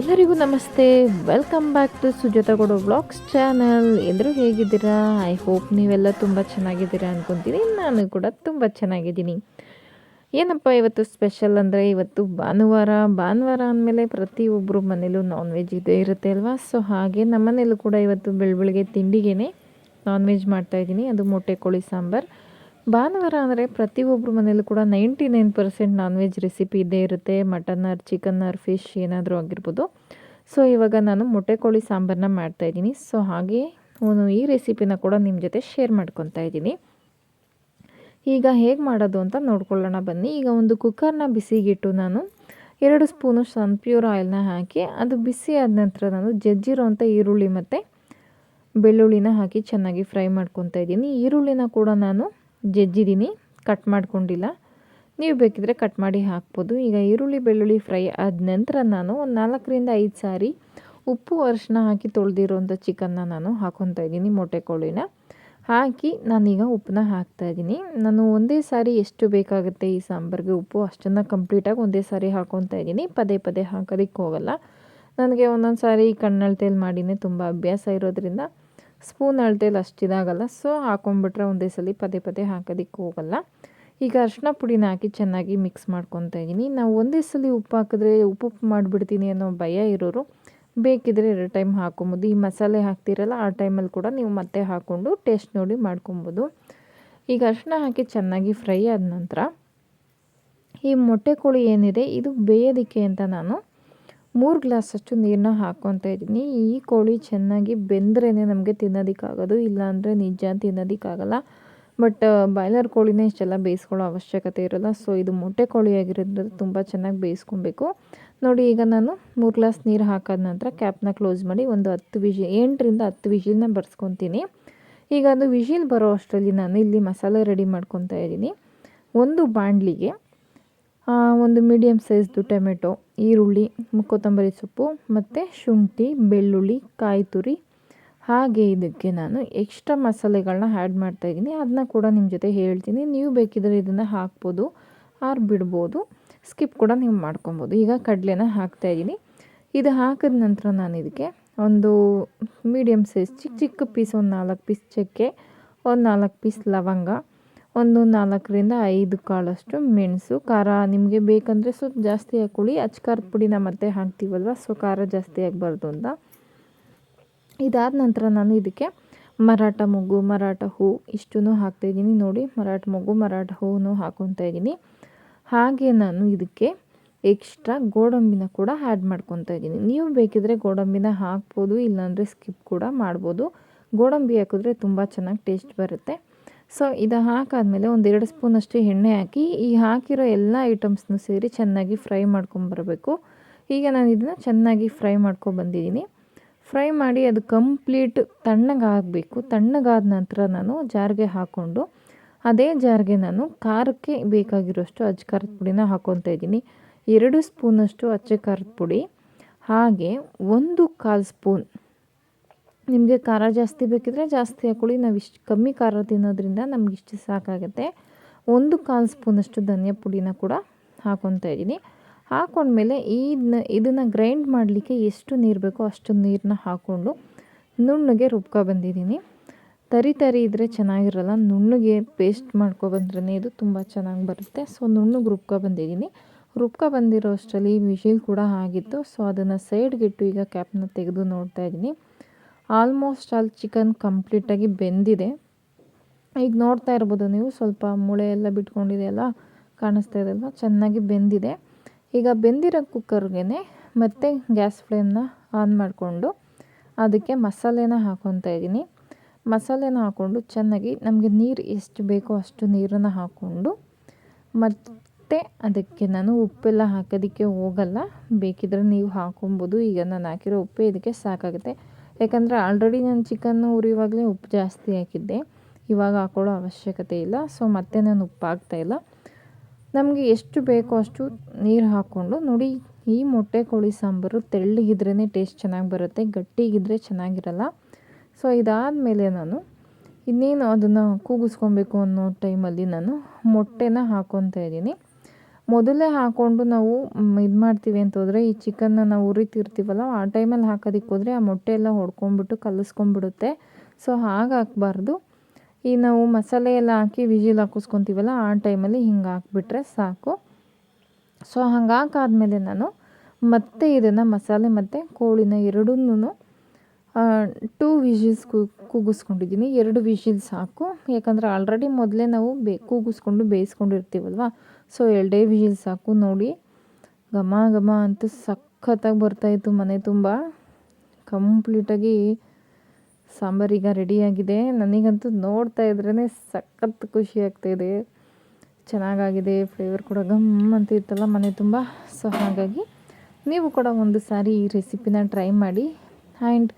ಎಲ್ಲರಿಗೂ ನಮಸ್ತೆ. Welcome back to Sujata ಕೊಡೋ ಬ್ಲಾಗ್ಸ್ ಚಾನಲ್ ಎಲ್ಲರೂ ಹೇಗಿದ್ದೀರಾ? ಐ ಹೋಪ್ ನೀವೆಲ್ಲ ತುಂಬ ಚೆನ್ನಾಗಿದ್ದೀರಾ ಅಂದ್ಕೊತೀನಿ ನಾನು ಕೂಡ ತುಂಬ ಚೆನ್ನಾಗಿದ್ದೀನಿ. ಏನಪ್ಪ ಇವತ್ತು ಸ್ಪೆಷಲ್ ಅಂದರೆ ಇವತ್ತು ಭಾನುವಾರ. ಭಾನುವಾರ ಅಂದಮೇಲೆ ಪ್ರತಿಯೊಬ್ಬರು ಮನೇಲೂ ನಾನ್ ವೆಜ್ ಇದೇ ಇರುತ್ತೆ ಅಲ್ವಾ? ಸೊ ಹಾಗೆ ನಮ್ಮ ಮನೇಲೂ ಕೂಡ ಇವತ್ತು ಬೆಳ ಬೆಳಗ್ಗೆ ನಾನ್ ವೆಜ್ ಮಾಡ್ತಾಯಿದ್ದೀನಿ ಅದು ಮೊಟ್ಟೆ, ಕೋಳಿ, ಸಾಂಬಾರು. ಭಾನುವಾರ ಅಂದರೆ ಪ್ರತಿಯೊಬ್ಬರ ಮನೇಲೂ ಕೂಡ ninety nine percent non veg recipe ಇದ್ದೇ ಇರುತ್ತೆ. Mutton or chicken or fish ಏನಾದರೂ ಆಗಿರ್ಬೋದು. ಸೊ ಇವಾಗ ನಾನು ಮೊಟ್ಟೆ ಕೋಳಿ ಸಾಂಬಾರನ್ನ ಮಾಡ್ತಾಯಿದ್ದೀನಿ ಸೊ ಹಾಗೆ ನಾನು ಈ ರೆಸಿಪಿನ ಕೂಡ ನಿಮ್ಮ ಜೊತೆ ಶೇರ್ ಮಾಡ್ಕೊತಾ ಇದ್ದೀನಿ. ಈಗ ಹೇಗೆ ಮಾಡೋದು ಅಂತ ನೋಡ್ಕೊಳ್ಳೋಣ ಬನ್ನಿ. ಈಗ ಒಂದು ಕುಕ್ಕರ್ನ ಬಿಸಿಗಿಟ್ಟು ನಾನು ಎರಡು ಸ್ಪೂನು ಸನ್ಪ್ಯೂರ್ ಆಯಿಲ್ನ ಹಾಕಿ, ಅದು ಬಿಸಿ ಆದ ನಂತರ ನಾನು ಜಜ್ಜಿರೋಂಥ ಈರುಳ್ಳಿ ಮತ್ತು ಬೆಳ್ಳುಳ್ಳಿನ ಹಾಕಿ ಚೆನ್ನಾಗಿ ಫ್ರೈ ಮಾಡ್ಕೊತಾ ಇದ್ದೀನಿ. ಈರುಳ್ಳಿನ ಕೂಡ ನಾನು ಜಜ್ಜಿದ್ದೀನಿ ಕಟ್ ಮಾಡ್ಕೊಂಡಿಲ್ಲ. ನೀವು ಬೇಕಿದ್ರೆ ಕಟ್ ಮಾಡಿ ಹಾಕ್ಬೋದು. ಈಗ ಈರುಳ್ಳಿ, ಬೆಳ್ಳುಳ್ಳಿ ಫ್ರೈ ಆದ ನಂತರ ನಾನು ಒಂದು ನಾಲ್ಕರಿಂದ ಐದು ಸಾರಿ ಉಪ್ಪು ಅರಿಶಿನ ಹಾಕಿ ತೊಳೆದಿರೋಂಥ ಚಿಕನ್ನ ನಾನು ಹಾಕೊತಾ ಇದ್ದೀನಿ ಮೊಟ್ಟೆ ಕೋಳಿನ. ಹಾಕಿ ನಾನೀಗ ಉಪ್ಪನ್ನ ಹಾಕ್ತಾಯಿದ್ದೀನಿ ನಾನು ಒಂದೇ ಸಾರಿ ಎಷ್ಟು ಬೇಕಾಗುತ್ತೆ ಈ ಸಾಂಬಾರಿಗೆ ಉಪ್ಪು? ಅಷ್ಟನ್ನು ಕಂಪ್ಲೀಟಾಗಿ ಒಂದೇ ಸಾರಿ ಹಾಕೊತಾ ಇದ್ದೀನಿ. ಪದೇ ಪದೇ ಹಾಕೋದಕ್ಕೆ ಹೋಗಲ್ಲ. ನನಗೆ ಒಂದೊಂದು ಸಾರಿ ಕಣ್ಣಳ್ತೆಯಲ್ಲಿ ಮಾಡಿನೇ ತುಂಬ ಅಭ್ಯಾಸ ಇರೋದ್ರಿಂದ ಸ್ಪೂನ್ ಅಳತೆಲಿ ಅಷ್ಟು ಇದಾಗಲ್ಲ ಸೊ ಹಾಕೊಂಡ್ಬಿಟ್ರೆ ಒಂದೇ ಸಲ ಪದೇ ಪದೇ ಹಾಕೋದಕ್ಕೆ ಹೋಗಲ್ಲ. ಈಗ ಅರಿಶಿನ ಪುಡಿನ ಹಾಕಿ ಚೆನ್ನಾಗಿ ಮಿಕ್ಸ್ ಮಾಡ್ಕೊತಾ ಇದ್ದೀನಿ ನಾವು ಒಂದೇ ಸಲ ಉಪ್ಪು ಹಾಕಿದ್ರೆ ಉಪ್ಪು ಉಪ್ಪು ಮಾಡಿಬಿಡ್ತೀನಿ ಅನ್ನೋ ಭಯ ಇರೋರು, ಬೇಕಿದ್ರೆ ಎರಡು ಟೈಮ್ ಹಾಕೊಬೋದು. ಈ ಮಸಾಲೆ ಹಾಕ್ತಿರಲ್ಲ, ಆ ಟೈಮಲ್ಲಿ ಕೂಡ ನೀವು ಮತ್ತೆ ಹಾಕ್ಕೊಂಡು ಟೇಸ್ಟ್ ನೋಡಿ ಮಾಡ್ಕೊಬೋದು. ಈಗ ಅರಿಶಿನ ಹಾಕಿ ಚೆನ್ನಾಗಿ ಫ್ರೈ ಆದ ನಂತರ ಈ ಮೊಟ್ಟೆ ಕೋಳಿ ಏನಿದೆ, ಇದು ಬೇಯೋದಕ್ಕೆ ಅಂತ ನಾನು ಮೂರು ಗ್ಲಾಸಷ್ಟು ನೀರನ್ನ ಹಾಕ್ಕೊತಾ ಇದ್ದೀನಿ. ಈ ಕೋಳಿ ಚೆನ್ನಾಗಿ ಬೆಂದ್ರೇ ನಮಗೆ ತಿನ್ನೋದಕ್ಕಾಗೋದು, ಇಲ್ಲಾಂದರೆ ನಿಜ ತಿನ್ನೋದಕ್ಕಾಗಲ್ಲ. ಬಟ್ ಬಾಯ್ಲರ್ ಕೋಳಿನೇ ಇಷ್ಟೆಲ್ಲ ಬೇಯಿಸ್ಕೊಳ್ಳೋ ಅವಶ್ಯಕತೆ ಇರೋಲ್ಲ. ಸೊ, ಇದು ಮೊಟ್ಟೆ ಕೋಳಿ ಆಗಿರೋದ್ರಿಂದ ತುಂಬ ಚೆನ್ನಾಗಿ ಬೇಯಿಸ್ಕೊಬೇಕು. ನೋಡಿ, ಈಗ ನಾನು ಮೂರು ಗ್ಲಾಸ್ ನೀರು ಹಾಕಾದ ನಂತರ ಕ್ಯಾಪ್ನ ಕ್ಲೋಸ್ ಮಾಡಿ ಒಂದು ಹತ್ತು ವಿಜಿ ಎಂಟರಿಂದ ಹತ್ತು ವಿಜಿಲ್ನ ಬರ್ಸ್ಕೊತೀನಿ. ಈಗ ಅದು ವಿಜಿಲ್ ಬರೋ ಅಷ್ಟರಲ್ಲಿ ನಾನು ಇಲ್ಲಿ ಮಸಾಲೆ ರೆಡಿ ಮಾಡ್ಕೊತಾ ಇದ್ದೀನಿ. ಒಂದು ಬಾಣಲಿಗೆ ಒಂದು ಮೀಡಿಯಮ್ ಸೈಜ್ದು ಟೊಮೆಟೊ, ಈರುಳ್ಳಿ, ಕೊತ್ತಂಬರಿ ಸೊಪ್ಪು ಮತ್ತು ಶುಂಠಿ, ಬೆಳ್ಳುಳ್ಳಿ, ಕಾಯಿ ತುರಿ. ಹಾಗೆ ಇದಕ್ಕೆ ನಾನು ಎಕ್ಸ್ಟ್ರಾ ಮಸಾಲೆಗಳನ್ನ ಆ್ಯಡ್ ಮಾಡ್ತಾಯಿದ್ದೀನಿ ಅದನ್ನ ಕೂಡ ನಿಮ್ಮ ಜೊತೆ ಹೇಳ್ತೀನಿ. ನೀವು ಬೇಕಿದ್ರೆ ಇದನ್ನು ಹಾಕ್ಬೋದು ಆರ್ ಬಿಡ್ಬೋದು. ಸ್ಕಿಪ್ ಕೂಡ ನೀವು ಮಾಡ್ಕೊಬೋದು. ಈಗ ಕಡಲೆನ ಹಾಕ್ತಾಯಿದ್ದೀನಿ ಇದು ಹಾಕಿದ ನಂತರ ನಾನು ಇದಕ್ಕೆ ಒಂದು ಮೀಡಿಯಮ್ ಸೈಜ್ ಚಿಕ್ಕ ಚಿಕ್ಕ ಪೀಸ್ ಒಂದು ನಾಲ್ಕು ಪೀಸ್ ಚಕ್ಕೆ, ಒಂದು ನಾಲ್ಕು ಪೀಸ್ ಲವಂಗ ಒಂದು ನಾಲ್ಕರಿಂದ ಐದು ಕಾಳಷ್ಟು ಮೆಣಸು, ಖಾರ ನಿಮಗೆ ಬೇಕಂದರೆ ಸ್ವಲ್ಪ ಜಾಸ್ತಿ ಹಾಕ್ಕೊಳ್ಳಿ ಅಚ್ಚ ಖಾರದ ಪುಡಿನ ಮತ್ತೆ ಹಾಕ್ತೀವಲ್ವ? ಸೊ ಖಾರ ಜಾಸ್ತಿ ಆಗಬಾರ್ದು ಅಂತ. ಇದಾದ ನಂತರ ನಾನು ಇದಕ್ಕೆ ಮರಾಠ ಮೊಗ್ಗು, ಮರಾಠ ಹೂ ಇಷ್ಟೂ ಹಾಕ್ತಾಯಿದ್ದೀನಿ ನೋಡಿ, ಮರಾಠ ಮೊಗ್ಗು, ಮರಾಠ ಹೂವು ಹಾಕ್ಕೊತಾ ಇದ್ದೀನಿ. ಹಾಗೆ ನಾನು ಇದಕ್ಕೆ ಎಕ್ಸ್ಟ್ರಾ ಗೋಡಂಬಿನ ಕೂಡ ಆ್ಯಡ್ ಮಾಡ್ಕೊತಾ ಇದ್ದೀನಿ. ನೀವು ಬೇಕಿದ್ರೆ ಗೋಡಂಬಿನ ಹಾಕ್ಬೋದು, ಇಲ್ಲಾಂದರೆ ಸ್ಕಿಪ್ ಕೂಡ ಮಾಡ್ಬೋದು. ಗೋಡಂಬಿ ಹಾಕಿದ್ರೆ ತುಂಬ ಚೆನ್ನಾಗಿ ಟೇಸ್ಟ್ ಬರುತ್ತೆ. ಸೊ, ಇದು ಹಾಕಾದಮೇಲೆ ಒಂದೆರಡು ಸ್ಪೂನಷ್ಟು ಎಣ್ಣೆ ಹಾಕಿ, ಈ ಹಾಕಿರೋ ಎಲ್ಲ ಐಟಮ್ಸ್ನು ಸೇರಿ ಚೆನ್ನಾಗಿ ಫ್ರೈ ಮಾಡ್ಕೊಂಬರಬೇಕು ಈಗ ನಾನು ಇದನ್ನು ಚೆನ್ನಾಗಿ ಫ್ರೈ ಮಾಡ್ಕೊಬಂದಿದ್ದೀನಿ ಫ್ರೈ ಮಾಡಿ ಅದು ಕಂಪ್ಲೀಟ್ ತಣ್ಣಗಾಗಬೇಕು ತಣ್ಣಗಾದ ನಂತರ ನಾನು ಜಾರಿಗೆ ಹಾಕ್ಕೊಂಡು ಅದೇ ಜಾರಿಗೆ ನಾನು ಖಾರಕ್ಕೆ ಬೇಕಾಗಿರೋಷ್ಟು ಅಚ್ಚ ಖಾರದ ಪುಡಿನ ಹಾಕ್ಕೊತಾ ಇದ್ದೀನಿ. ಎರಡು ಸ್ಪೂನಷ್ಟು ಅಚ್ಚ ಖಾರದ ಪುಡಿ, ಹಾಗೆ ಒಂದು ಕಾಲು ಸ್ಪೂನ್ ನಿಮಗೆ ಖಾರ ಜಾಸ್ತಿ ಬೇಕಿದ್ರೆ ಜಾಸ್ತಿ ಹಾಕ್ಕೊಳ್ಳಿ ನಾವು ಇಷ್ಟು ಕಮ್ಮಿ ಖಾರ ತಿನ್ನೋದ್ರಿಂದ ನಮ್ಗೆ ಇಷ್ಟು ಸಾಕಾಗುತ್ತೆ. ಒಂದು ಕಾಲು ಸ್ಪೂನಷ್ಟು ಧನಿಯಾ ಪುಡಿನ ಕೂಡ ಹಾಕ್ಕೊತಾ ಇದ್ದೀನಿ. ಹಾಕೊಂಡ್ಮೇಲೆ ಇದನ್ನ ಇದನ್ನು ಗ್ರೈಂಡ್ ಮಾಡಲಿಕ್ಕೆ ಎಷ್ಟು ನೀರು ಬೇಕೋ ಅಷ್ಟು ನೀರನ್ನ ಹಾಕ್ಕೊಂಡು ನುಣ್ಣಗೆ ರುಬ್ಕೊ ಬಂದಿದ್ದೀನಿ. ತರಿ ತರಿ ಇದ್ದರೆ ಚೆನ್ನಾಗಿರಲ್ಲ, ನುಣ್ಣಗೆ ಪೇಸ್ಟ್ ಮಾಡ್ಕೊಬಂದ್ರೇ ಇದು ತುಂಬ ಚೆನ್ನಾಗಿ ಬರುತ್ತೆ. ಸೊ, ನುಣ್ಣಗೆ ರುಬ್ಕೊ ಬಂದಿದ್ದೀನಿ. ರುಬ್ಕೊ ಬಂದಿರೋ ಅಷ್ಟರಲ್ಲಿ ವಿಶಿಲ್ ಕೂಡ ಆಗಿತ್ತು. ಸೊ, ಅದನ್ನು ಸೈಡ್ಗಿಟ್ಟು ಈಗ ಕ್ಯಾಪ್ನ ತೆಗೆದು ನೋಡ್ತಾ ಇದ್ದೀನಿ. ಆಲ್ಮೋಸ್ಟ್ ಆಲ್ ಚಿಕನ್ ಕಂಪ್ಲೀಟಾಗಿ ಬೆಂದಿದೆ. ಈಗ ನೋಡ್ತಾ ಇರ್ಬೋದು ನೀವು, ಸ್ವಲ್ಪ ಮುಳೆ ಎಲ್ಲ ಬಿಟ್ಕೊಂಡಿದೆ ಅಲ್ಲ, ಕಾಣಿಸ್ತಾ ಇದೆಯಲ್ವ ಚೆನ್ನಾಗಿ ಬೆಂದಿದೆ. ಈಗ ಬೆಂದಿರೋ ಕುಕ್ಕರ್ಗೆ ಮತ್ತೆ ಗ್ಯಾಸ್ ಫ್ಲೇಮ್ನ ಆನ್ ಮಾಡಿಕೊಂಡು ಅದಕ್ಕೆ ಮಸಾಲೆನ ಹಾಕ್ಕೊತಾ ಇದ್ದೀನಿ. ಮಸಾಲೆನ ಹಾಕ್ಕೊಂಡು ಚೆನ್ನಾಗಿ ನಮಗೆ ನೀರು ಎಷ್ಟು ಬೇಕೋ ಅಷ್ಟು ನೀರನ್ನು ಹಾಕ್ಕೊಂಡು ಮತ್ತೆ ಅದಕ್ಕೆ ನಾನು ಉಪ್ಪೆಲ್ಲ ಹಾಕೋದಕ್ಕೆ ಹೋಗಲ್ಲ. ಬೇಕಿದ್ರೆ ನೀವು ಹಾಕೊಬೋದು ಈಗ ನಾನು ಹಾಕಿರೋ ಉಪ್ಪೆ ಇದಕ್ಕೆ ಸಾಕಾಗುತ್ತೆ. ಯಾಕಂದರೆ ಆಲ್ರೆಡಿ ನಾನು ಚಿಕನ್ನು ಉರಿವಾಗಲೇ ಉಪ್ಪು ಜಾಸ್ತಿ ಹಾಕಿದ್ದೆ. ಇವಾಗ ಹಾಕೊಳ್ಳೋ ಅವಶ್ಯಕತೆ ಇಲ್ಲ. ಸೊ ಮತ್ತೆ ನಾನು ಉಪ್ಪು ಹಾಕ್ತಾಯಿಲ್ಲ ನಮಗೆ ಎಷ್ಟು ಬೇಕೋ ಅಷ್ಟು ನೀರು ಹಾಕ್ಕೊಂಡು ನೋಡಿ, ಈ ಮೊಟ್ಟೆ ಕೋಳಿ ಸಾಂಬಾರು ತೆಳ್ಳಗಿದ್ರೇ ಟೇಸ್ಟ್ ಚೆನ್ನಾಗಿ ಬರುತ್ತೆ, ಗಟ್ಟಿಗಿದ್ರೆ ಚೆನ್ನಾಗಿರಲ್ಲ. ಸೊ ಇದಾದಮೇಲೆ ನಾನು ಇನ್ನೇನು ಅದನ್ನು ಕೂಗಿಸ್ಕೊಬೇಕು ಅನ್ನೋ ಟೈಮಲ್ಲಿ ನಾನು ಮೊಟ್ಟೆನ ಹಾಕ್ಕೊತಾ ಇದ್ದೀನಿ. ಮೊದಲೇ ಹಾಕ್ಕೊಂಡು ನಾವು ಇದು ಮಾಡ್ತೀವಿ ಅಂತ ಈ ಚಿಕನ್ನ ನಾವು ಉರಿತಿರ್ತೀವಲ್ಲ ಆ ಟೈಮಲ್ಲಿ ಹಾಕೋದಕ್ಕೆ ಹೋದರೆ ಆ ಮೊಟ್ಟೆ ಎಲ್ಲ ಹೊಡ್ಕೊಂಬಿಟ್ಟು ಕಲಿಸ್ಕೊಂಡ್ಬಿಡುತ್ತೆ. ಸೊ ಹಾಗೆ ಹಾಕ್ಬಾರ್ದು. ಈ ನಾವು ಮಸಾಲೆ ಎಲ್ಲ ಹಾಕಿ ವಿಜಿಲ್ ಹಾಕಿಸ್ಕೊತೀವಲ್ಲ, ಆ ಟೈಮಲ್ಲಿ ಹಿಂಗೆ ಹಾಕ್ಬಿಟ್ರೆ ಸಾಕು. ಸೊ ಹಂಗೆ ಹಾಕಾದ್ಮೇಲೆ ನಾನು ಮತ್ತೆ ಇದನ್ನು ಮಸಾಲೆ ಮತ್ತು ಕೋಳಿನ ಎರಡನ್ನೂ ಟೂ ವಿಷಿಲ್ಸ್ ಕೂಗಿಸ್ಕೊಂಡಿದ್ದೀನಿ. ಎರಡು ವಿಷಿಲ್ ಸಾಕು. ಯಾಕಂದರೆ ಆಲ್ರೆಡಿ ಮೊದಲೇ ನಾವು ಬೇ, ಕೂಗಿಸ್ಕೊಂಡು ಬೇಯಿಸ್ಕೊಂಡಿರ್ತೀವಲ್ವ? ಸೊ ಎರಡೇ ವಿಜಿಲ್ ಸಾಕು ನೋಡಿ. ಘಮ ಘಮ ಅಂತ ಸಖತ್ತಾಗಿ ಬರ್ತಾಯಿತ್ತು ಮನೆ ತುಂಬ. ಕಂಪ್ಲೀಟಾಗಿ ಸಾಂಬಾರೀಗ ರೆಡಿಯಾಗಿದೆ ನನಗಂತೂ ನೋಡ್ತಾ ಇದ್ರೇ ಸಖತ್ ಖುಷಿ ಆಗ್ತಾಯಿದೆ ಚೆನ್ನಾಗಾಗಿದೆ ಫ್ಲೇವರ್ ಕೂಡ ಗಮ್ ಅಂತ ಇತ್ತಲ್ಲ ಮನೆ ತುಂಬ. ಸೊ ಹಾಗಾಗಿ ನೀವು ಕೂಡ ಒಂದು ಸಾರಿ ಈ ರೆಸಿಪಿನ ಟ್ರೈ ಮಾಡಿ. ಆ್ಯಂಡ್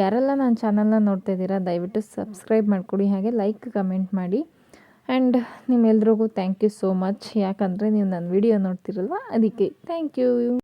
ಯಾರೆಲ್ಲ ನನ್ನ ಚಾನಲ್ನ ನೋಡ್ತಾ ಇದ್ದೀರಾ, ದಯವಿಟ್ಟು ಸಬ್ಸ್ಕ್ರೈಬ್ ಮಾಡಿಕೊಡಿ. ಹಾಗೆ ಲೈಕ್ ಕಮೆಂಟ್ ಮಾಡಿ. ಆ್ಯಂಡ್ ನಿಮ್ಮೆಲ್ರಿಗೂ ಥ್ಯಾಂಕ್ ಯು ಸೋ ಮಚ್ ಯಾಕಂದರೆ ನೀವು ನನ್ನ ವಿಡಿಯೋ ನೋಡ್ತಿರಲ್ವ? ಅದಕ್ಕೆ ಥ್ಯಾಂಕ್ ಯು